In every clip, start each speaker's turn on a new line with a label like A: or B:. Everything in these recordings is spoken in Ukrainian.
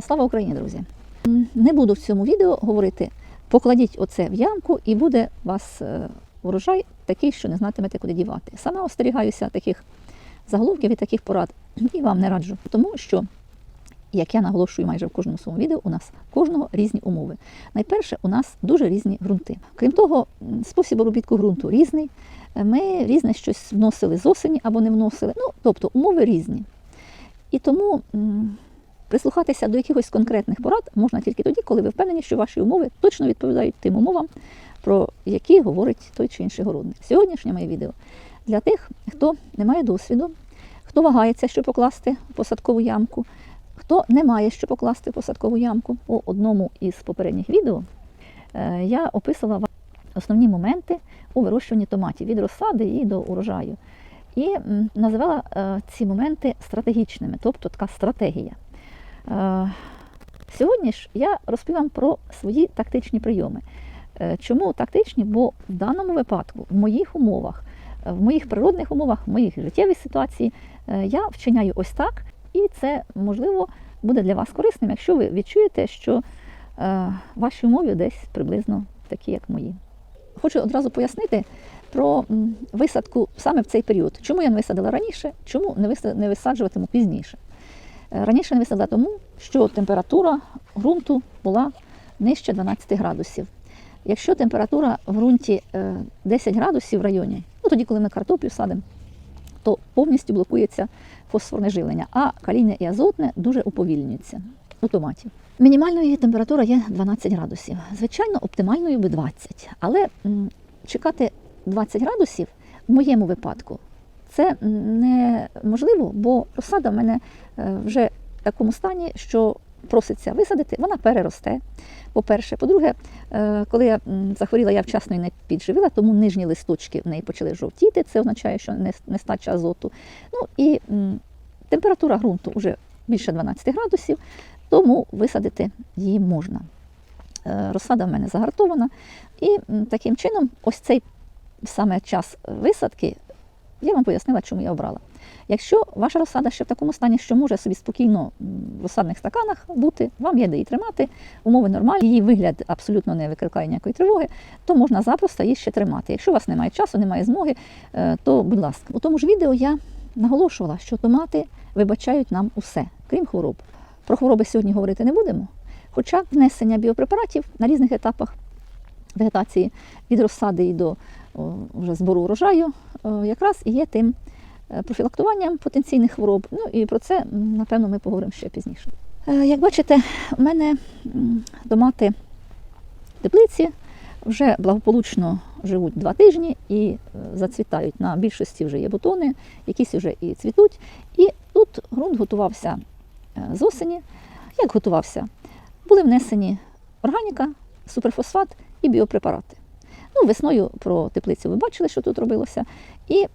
A: Слава Україні, друзі! Не буду в цьому відео говорити, покладіть оце в ямку і буде у вас е, урожай такий, що не знатимете, куди дівати. Сама остерігаюся таких заголовків і таких порад, і вам не раджу, тому що. Як я наголошую майже в кожному своєму відео, у нас кожного різні умови. Найперше, у нас дуже різні ґрунти. Крім того, спосіб обробітку ґрунту різний. Е, Ми різне щось вносили з осені або не вносили. Ну, тобто умови різні. І тому прислухатися до якихось конкретних порад можна тільки тоді, коли ви впевнені, що ваші умови точно відповідають тим умовам, про які говорить той чи інший городник. Сьогоднішнє моє відео для тих, хто не має досвіду, хто вагається, що покласти в посадкову ямку, хто не має що покласти в посадкову ямку. У одному із попередніх відео е, я описувала вам основні моменти у вирощуванні томатів від розсади і до урожаю. І називала е, ці моменти стратегічними, тобто така стратегія. Е, Сьогодні ж я розповім про свої тактичні прийоми. Е, Чому тактичні? Бо в даному випадку, в моїх умовах, е, в моїх природних умовах, в моїх життєвій ситуації я вчиняю ось так, і це можливо буде для вас корисним, якщо ви відчуєте, що ваші умови десь приблизно такі, як мої. Хочу одразу пояснити про висадку саме в цей період. Чому я не висадила раніше, чому не висаджуватиму пізніше. Е, Раніше не висадила тому, що температура ґрунту була нижче 12 градусів. Якщо температура в ґрунті е, 10 градусів в районі, ну тоді, коли ми картоплю садимо, то повністю блокується фосфорне живлення, а калійне і азотне дуже уповільнюється у томатів. Мінімальною температура є 12 градусів. Звичайно, оптимальною би 20. Але чекати 20 градусів в моєму випадку це неможливо, бо розсада в мене е, вже в такому стані, що проситься висадити, вона переросте. По-перше, по-друге, е, коли я захворіла, я вчасно її не підживила, тому нижні листочки в неї почали жовтіти. Це означає, що нестача азоту. Ну і температура ґрунту вже більше 12 градусів, тому висадити її можна. Е, Розсада в мене загартована. І таким чином, ось цей саме час висадки, я вам пояснила, чому я обрала. Якщо ваша розсада ще в такому стані, що може собі спокійно в розсадних стаканах бути, вам є де її тримати, умови нормальні, її вигляд абсолютно не викликає ніякої тривоги, то можна запросто її ще тримати. Якщо у вас немає часу, немає змоги, е, то будь ласка. У тому ж відео я наголошувала, що томати вибачають нам усе, крім хвороб. Про хвороби сьогодні говорити не будемо. Хоча внесення біопрепаратів на різних етапах вегетації від розсади і до вже збору урожаю якраз і є тим е, профілактуванням потенційних хвороб. Ну і про це, напевно, ми поговоримо ще пізніше. Е, Як бачите, у мене м, томати в теплиці вже благополучно живуть два тижні і е, зацвітають. На більшості вже є бутони, якісь вже і цвітуть. І тут ґрунт готувався з осені. Як готувався? Були внесені органіка, суперфосфат і біопрепарати. Ну, весною про теплицю ви бачили, що тут робилося. І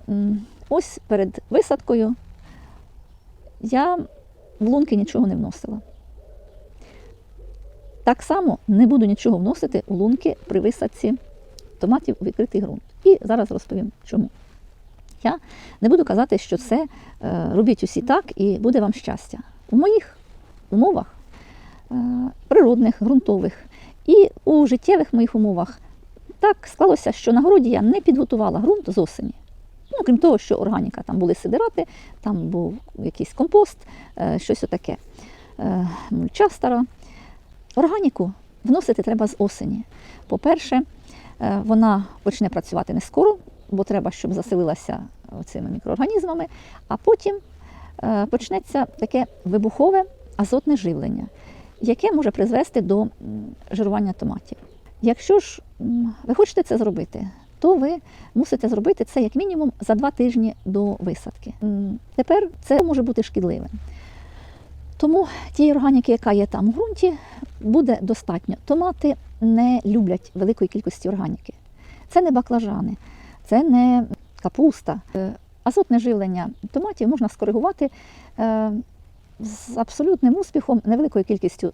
A: ось перед висадкою я в лунки нічого не вносила. Так само не буду нічого вносити у лунки при висадці томатів у відкритий ґрунт. І зараз розповім чому. Я не буду казати, що це е, робіть усі так і буде вам щастя. У моїх умовах е, природних, ґрунтових і у життєвих моїх умовах так склалося, що на городі я не підготувала ґрунт з осені. Ну, крім того, що органіка, там були сидирати, там був якийсь компост, е, щось отаке, е, мульча стара. Органіку вносити треба з осені. По-перше, е, вона почне працювати не скоро, бо треба, щоб заселилася цими мікроорганізмами, а потім почнеться таке вибухове азотне живлення, яке може призвести до жирування томатів. Якщо ж ви хочете це зробити, то ви мусите зробити це як мінімум за два тижні до висадки. Тепер це може бути шкідливим. Тому тієї органіки, яка є там у ґрунті, буде достатньо. Томати не люблять великої кількості органіки. Це не баклажани, це не капуста. Е, Азотне живлення томатів можна скоригувати е, з абсолютним успіхом, невеликою кількістю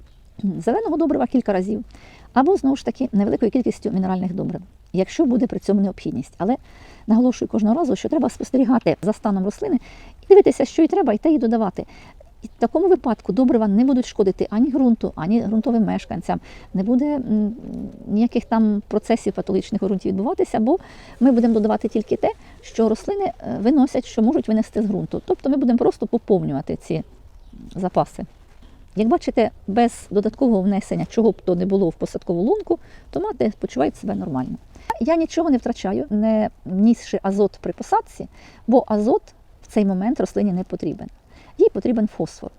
A: зеленого добрива кілька разів, або знову ж таки невеликою кількістю мінеральних добрив, якщо буде при цьому необхідність. Але наголошую кожного разу, що треба спостерігати за станом рослини і дивитися, що і треба, і те їй додавати. І в такому випадку добрива не будуть шкодити ані ґрунту, ані ґрунтовим мешканцям. Не буде ніяких там процесів патологічних у ґрунті відбуватися, бо ми будемо додавати тільки те, що рослини е, виносять, що можуть винести з ґрунту. Тобто ми будемо просто поповнювати ці запаси. Як бачите, без додаткового внесення, чого б то не було в посадкову лунку, томати почувають себе нормально. Я нічого не втрачаю, не внісши азот при посадці, бо азот в цей момент рослині не потрібен. Їй потрібен фосфор.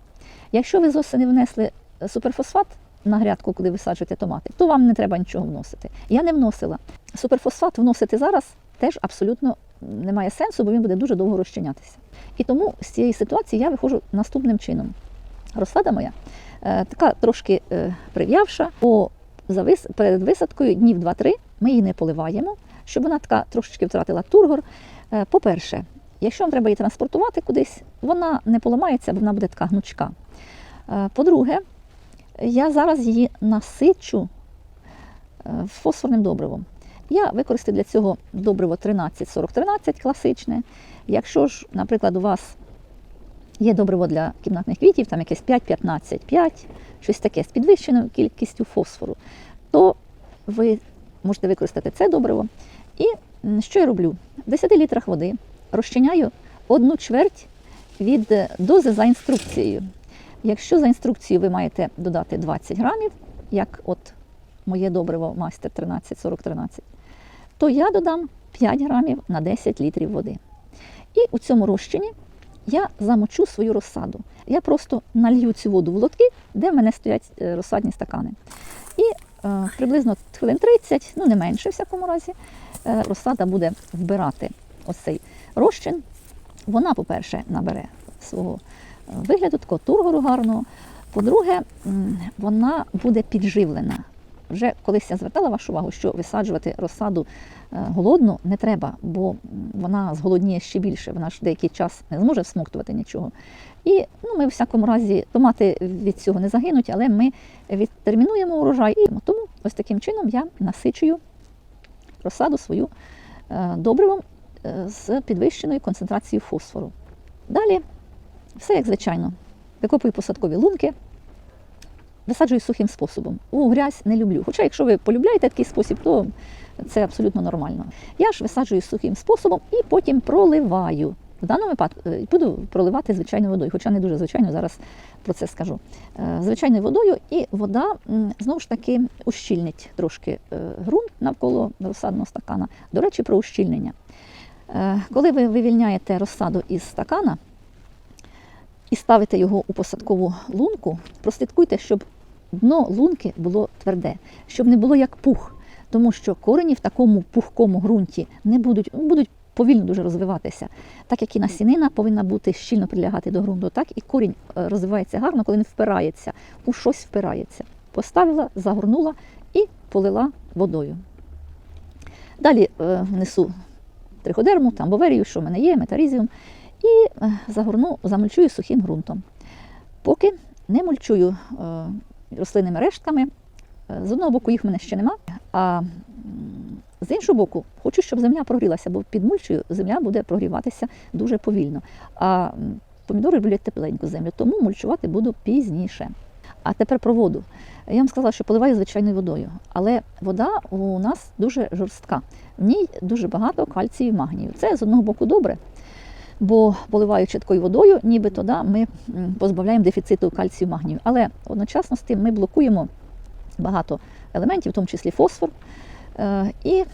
A: Якщо ви з осені внесли суперфосфат на грядку, куди висаджуєте томати, то вам не треба нічого вносити. Я не вносила. Суперфосфат вносити зараз теж абсолютно немає сенсу, бо він буде дуже довго розчинятися. І тому з цієї ситуації я виходжу наступним чином. Розсада моя е, така трошки е, прив'явша, бо перед висадкою днів 2-3 ми її не поливаємо, щоб вона така трошечки втратила тургор. Е, По-перше, якщо вам треба її транспортувати кудись, вона не поламається, бо вона буде така гнучка. По-друге, я зараз її насичу фосфорним добривом. Я використаю для цього добриво 13-40-13 класичне. Якщо ж, наприклад, у вас є добриво для кімнатних квітів, там якесь 5-15-5, щось таке з підвищеною кількістю фосфору, то ви можете використати це добриво. І що я роблю? В 10 літрах води розчиняю одну чверть від е, дози за інструкцією. Якщо за інструкцією ви маєте додати 20 грамів, як от моє добриво майстер 13-40-13, то я додам 5 грамів на 10 літрів води. І у цьому розчині я замочу свою розсаду. Я просто налью цю воду в лотки, де в мене стоять е, розсадні стакани. І е, приблизно хвилин 30, ну не менше в всякому разі, е, розсада буде вбирати ось цей розчин. Вона, по-перше, набере свого е, вигляду, такого тургору гарного. По-друге, вона буде підживлена. Вже колись я звертала вашу увагу, що висаджувати розсаду е, голодну не треба, бо вона зголодніє ще більше. Вона ж деякий час не зможе всмоктувати нічого. І ну, ми, в всякому разі, томати від цього не загинуть, але ми відтермінуємо урожай. І тому ось таким чином я насичую розсаду свою е, добривом е, з підвищеною концентрацією фосфору. Далі все як звичайно. Викопую посадкові лунки, висаджую сухим способом. У грязь не люблю. Хоча, якщо ви полюбляєте такий спосіб, то це абсолютно нормально. Я ж висаджую сухим способом і потім проливаю. В даному випадку е, буду проливати звичайною водою, хоча не дуже звичайно, зараз про це скажу. Е, Звичайною водою, і вода знову ж таки ущільнить трошки е, ґрунт навколо розсадного стакана. До речі, про ущільнення. Коли ви вивільняєте розсаду із стакана і ставите його у посадкову лунку, прослідкуйте, щоб дно лунки було тверде, щоб не було як пух, тому що корені в такому пухкому ґрунті не будуть, ну, будуть повільно дуже розвиватися. Так як і насінина повинна бути щільно прилягати до ґрунту, так і корінь е, розвивається гарно, коли він впирається, у щось впирається. Поставила, загорнула і полила водою. Далі е, внесу триходерму, там боверію, що в мене є, метарізіум, і е, загорну, замульчую сухим ґрунтом. Поки не мульчую рослинними рештками, е, з одного боку їх в мене ще нема, а з іншого боку, хочу, щоб земля прогрілася, бо під мульчою земля буде прогріватися дуже повільно. А помідори люблять тепленьку землю, тому мульчувати буду пізніше. А тепер про воду. Я вам сказала, що поливаю звичайною водою, але вода у нас дуже жорстка. В ній дуже багато кальцію і магнію. Це з одного боку добре, бо поливаючи такою водою, нібито да, ми позбавляємо дефіциту кальцію магнію. Але одночасно з тим ми блокуємо багато елементів, в тому числі фосфор. Е, І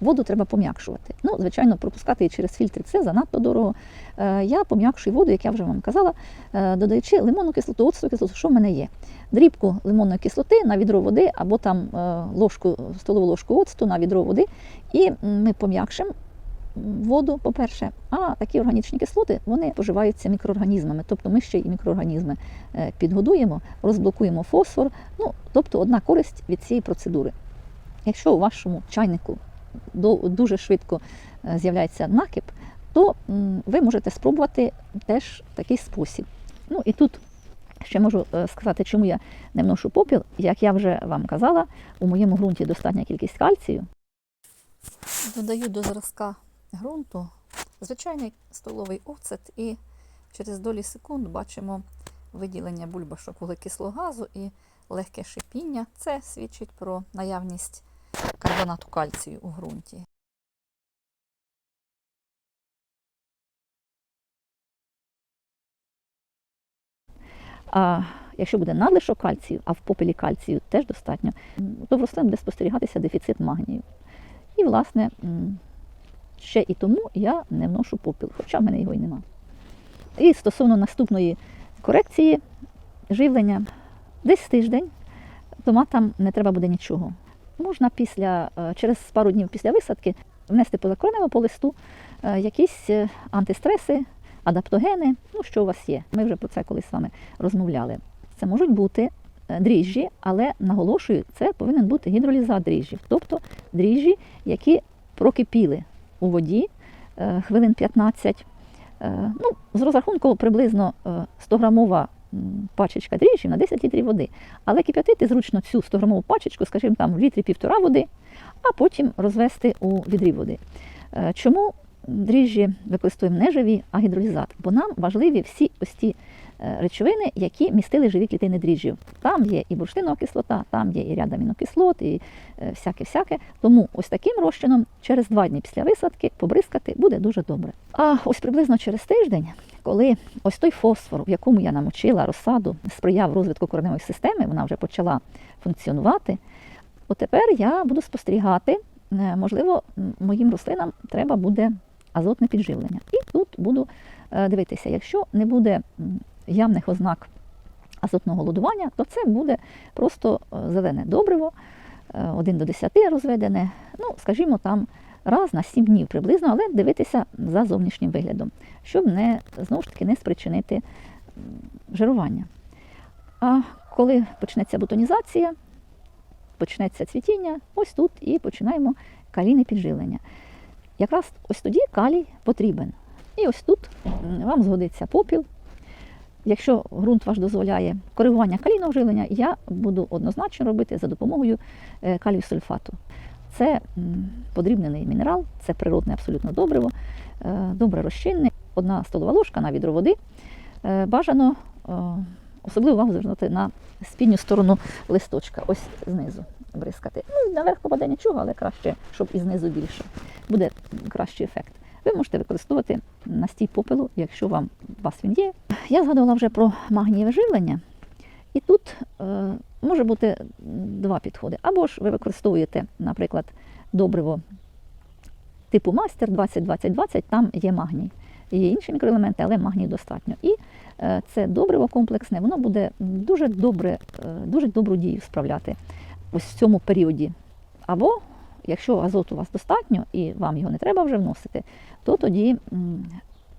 A: воду треба пом'якшувати. Ну, звичайно, пропускати її через фільтри це занадто дорого. Е, Я пом'якшую воду, як я вже вам казала, е, додаючи лимонну кислоту, оцтову кислоту, що в мене є. Дрібку лимонної кислоти на відро води або там ложку, столову ложку оцту на відро води. І ми пом'якшимо воду, по-перше, а такі органічні кислоти вони поживаються мікроорганізмами. Тобто ми ще й мікроорганізми е, підгодуємо, розблокуємо фосфор. Ну, тобто одна користь від цієї процедури. Якщо у вашому чайнику дуже швидко е, з'являється накип, то ви можете спробувати теж такий спосіб. Ну і тут ще можу е, сказати, чому я не вношу попіл. Як я вже вам казала, у моєму ґрунті достатня кількість кальцію. Додаю до зразка ґрунту звичайний столовий оцет і Через долі секунд бачимо виділення бульбашок вуглекислого газу і легке шипіння. Це свідчить про наявність карбонату кальцію у ґрунті. А якщо буде надлишок кальцію, а в попелі кальцію теж достатньо, то в рослин буде спостерігатися дефіцит магнію. І, власне, ще і тому я не вношу попіл, хоча в мене його й нема. І стосовно наступної корекції живлення, десь тиждень томатам не треба буде нічого. Можна після, е, через пару днів після висадки внести позакоренево по листу е, якісь е, антистреси, адаптогени, ну що у вас є. Ми вже про це колись з вами розмовляли. Це можуть бути дріжджі, але наголошую, це повинен бути гідролізат дріжджів, тобто дріжджі, які прокипіли у воді е, хвилин 15. Е, Ну, з розрахунку приблизно е, 100-грамова пачечка дріжджів на 10 літрів води. Але кип'ятити зручно цю 100-грамову пачечку, скажімо, там в літрі півтора води, а потім розвести у відрі води. Е, Чому дріжджі використовуємо не живі, а гідролізат? Бо нам важливі всі ось ті е, речовини, які містили живі клітини дріжджів. Там є і бурштинова кислота, там є і ряд амінокислот, і е, всяке-всяке. Тому ось таким розчином через два дні після висадки побризкати буде дуже добре. А ось приблизно через тиждень, коли ось той фосфор, в якому я намочила розсаду, сприяв розвитку кореневої системи, вона вже почала функціонувати. От тепер я буду спостерігати, е, можливо, моїм рослинам треба буде азотне підживлення. І тут буду е, дивитися, якщо не буде явних ознак азотного голодування, то це буде просто е, зелене добриво, е, 1 до 10 розведене, ну, скажімо, там раз на 7 днів приблизно, але дивитися за зовнішнім виглядом, щоб не знову ж таки не спричинити жирування. А коли почнеться бутонізація, почнеться цвітіння, ось тут і починаємо калійне підживлення. Якраз ось тоді калій потрібен. І ось тут вам згодиться попіл. Якщо ґрунт ваш дозволяє коригування калійного живлення, я буду однозначно робити за допомогою е, калію сульфату. Це подрібнений мінерал, це природне абсолютно добриво, е, добре розчинне, одна столова ложка на відро води. Е, Бажано особливо увагу звернути на спідню сторону листочка, ось знизу бризкати. Ну, наверх попаде нічого, але краще, щоб і знизу більше. Буде кращий ефект. Ви можете використовувати настій попелу, якщо вам у вас він є. Я згадувала вже про магнієве живлення. І тут е, може бути два підходи. Або ж ви використовуєте, наприклад, добриво типу мастер 20-20-20, там є магній. Є інші мікроелементи, але магнію достатньо. І е, це добриво комплексне, воно буде дуже добре, е, дуже добру дію справляти ось в цьому періоді. Або якщо азоту у вас достатньо і вам його не треба вже вносити, то тоді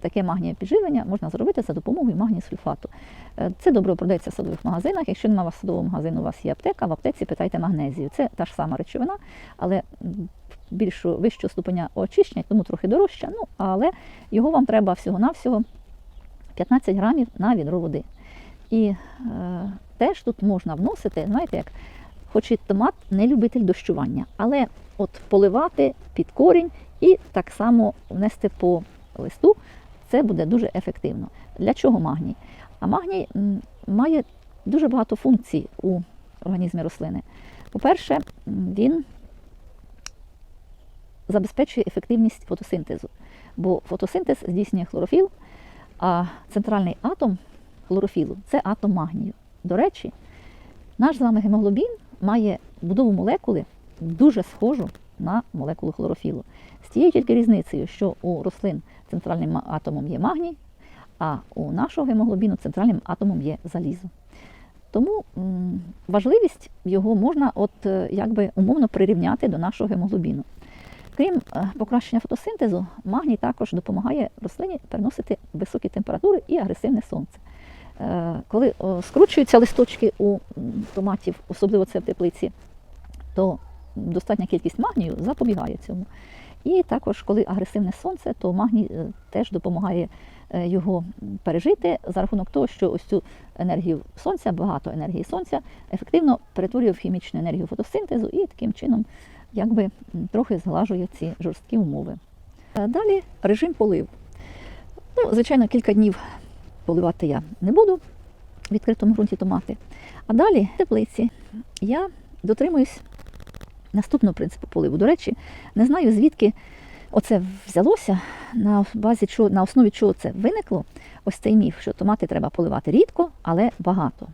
A: таке магнієве підживлення можна зробити за допомогою магнію сульфату. Е, Це добре продається в садових магазинах. Якщо немає у вас садового магазину, у вас є аптека, в аптеці питайте магнезію. Це та ж сама речовина, але більшу вищого ступеня очищення, тому трохи дорожча. Ну, але його вам треба всього-навсього 15 грамів на відро води. І е, теж тут можна вносити, знаєте, як хоч і томат не любитель дощування, але от поливати під корінь і так само внести по листу, це буде дуже ефективно. Для чого магній? А магній має дуже багато функцій у організмі рослини. По-перше, він забезпечує ефективність фотосинтезу, бо фотосинтез здійснює хлорофіл, а центральний атом хлорофілу це атом магнію. До речі, наш з вами гемоглобін має будову молекули дуже схожу на молекулу хлорофілу. З тією тільки різницею, що у рослин центральним атомом є магній, а у нашого гемоглобіну центральним атомом є залізо. Тому важливість його можна от, е, якби умовно прирівняти до нашого гемоглобіну. Крім е, покращення фотосинтезу, магній також допомагає рослині переносити високі температури і агресивне сонце. Е, Коли скручуються листочки у томатів, особливо це в теплиці, то достатня кількість магнію запобігає цьому. І також, коли агресивне сонце, то магній е, теж допомагає е, його пережити за рахунок того, що ось цю енергію сонця, багато енергії сонця, ефективно перетворює в хімічну енергію фотосинтезу і таким чином якби трохи зглажує ці жорсткі умови. Далі режим полив. Ну, звичайно, кілька днів поливати я не буду в відкритому ґрунті томати. А далі в теплиці я дотримуюсь наступного принципу поливу. До речі, не знаю, звідки оце взялося, на базі на основі чого це виникло. Ось цей міф, що томати треба поливати рідко, але багато.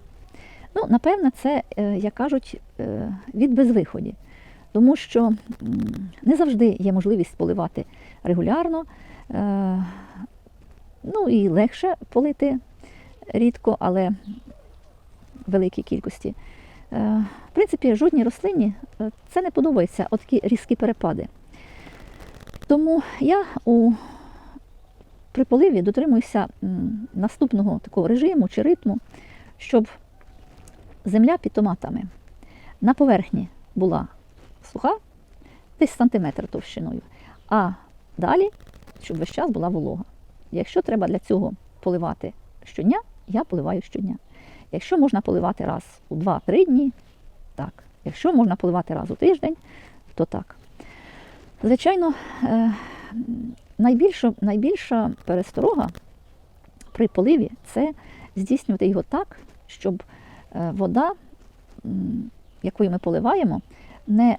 A: Ну, напевно, це, е, як кажуть, е, від безвиході. Тому що не завжди є можливість поливати регулярно, е, ну і легше полити рідко, але в великій кількості. Е, В принципі, жодній рослині е, це не подобається, отакі різкі перепади. Тому я у при поливі дотримуюся наступного такого режиму чи ритму, щоб земля під томатами на поверхні була суха, десь сантиметр товщиною, а далі, щоб весь час була волога. Якщо треба для цього поливати щодня, я поливаю щодня. Якщо можна поливати раз у 2-3 дні, так. Якщо можна поливати раз у тиждень, то так. Звичайно, е, найбільша, найбільша пересторога при поливі це здійснювати його так, щоб е, вода, якою ми поливаємо, не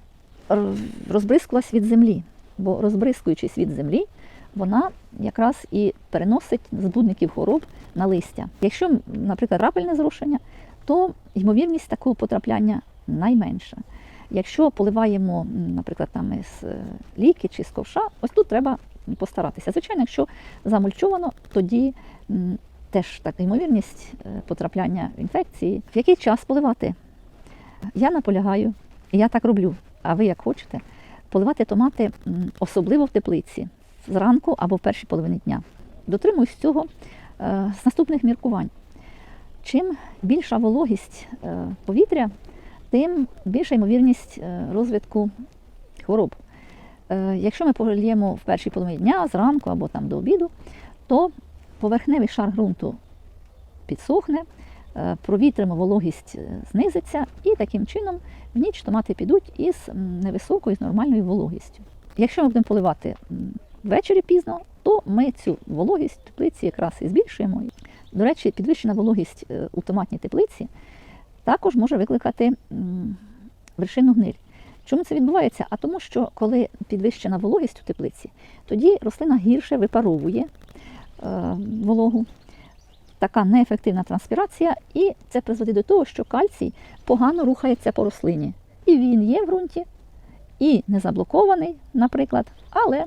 A: розбризкалась від землі. Бо розбризкуючись від землі, вона якраз і переносить збудників хвороб на листя. Якщо, наприклад, рапельне зрушення, то ймовірність такого потрапляння найменша. Якщо поливаємо, наприклад, там із е, ліки чи з ковша, ось тут треба постаратися. Звичайно, якщо замульчовано, тоді теж така ймовірність е, потрапляння інфекції. В який час поливати? Я наполягаю, я так роблю, а ви як хочете, поливати томати особливо в теплиці зранку або в першій половині дня. Дотримуюсь цього е, з наступних міркувань. Чим більша вологість е, повітря, тим більша ймовірність е, розвитку хвороб. Якщо ми поліємо в першій половині дня, зранку або там до обіду, то поверхневий шар ґрунту підсохне, провітримо вологість знизиться, і таким чином в ніч томати підуть із невисокою, з нормальною вологістю. Якщо ми будемо поливати ввечері пізно, то ми цю вологість в теплиці якраз і збільшуємо. До речі, підвищена вологість е, у томатній теплиці також може викликати м, вершинну гниль. Чому це відбувається? А тому, що коли підвищена вологість у теплиці, тоді рослина гірше випаровує е, вологу, така неефективна транспірація, і це призводить до того, що кальцій погано рухається по рослині. І він є в ґрунті, і не заблокований, наприклад, але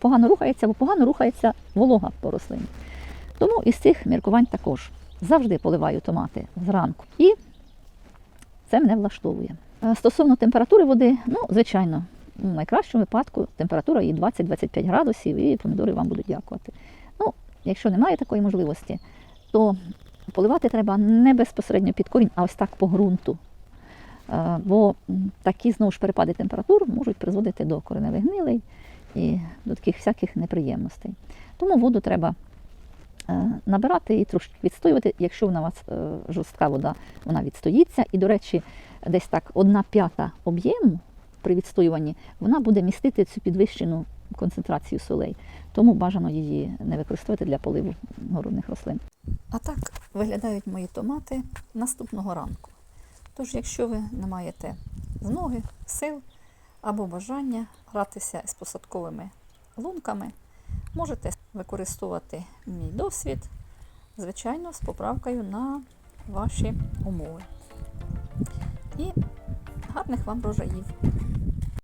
A: погано рухається, бо погано рухається волога по рослині. Тому із цих міркувань також завжди поливаю томати зранку. І це мене влаштовує. Е, Стосовно температури води, ну, звичайно, в найкращому випадку температура її 20-25 градусів, і помідори вам будуть дякувати. Ну, якщо немає такої можливості, то поливати треба не безпосередньо під корінь, а ось так по ґрунту. Е, Бо такі знову ж перепади температур можуть призводити до кореневих гнилей і до таких всяких неприємностей. Тому воду треба е, набирати і трошки відстоювати. Якщо вона у вас е, жорстка вода, вона відстоїться. І, до речі, десь так одна п'ята об'єму при відстоюванні вона буде містити цю підвищену концентрацію солей. Тому бажано її не використовувати для поливу городних рослин. А так виглядають мої томати наступного ранку. Тож, якщо ви не маєте змоги, сил або бажання гратися з посадковими лунками, можете використовувати мій досвід, звичайно, з поправкою на ваші умови. І гарних вам врожаїв!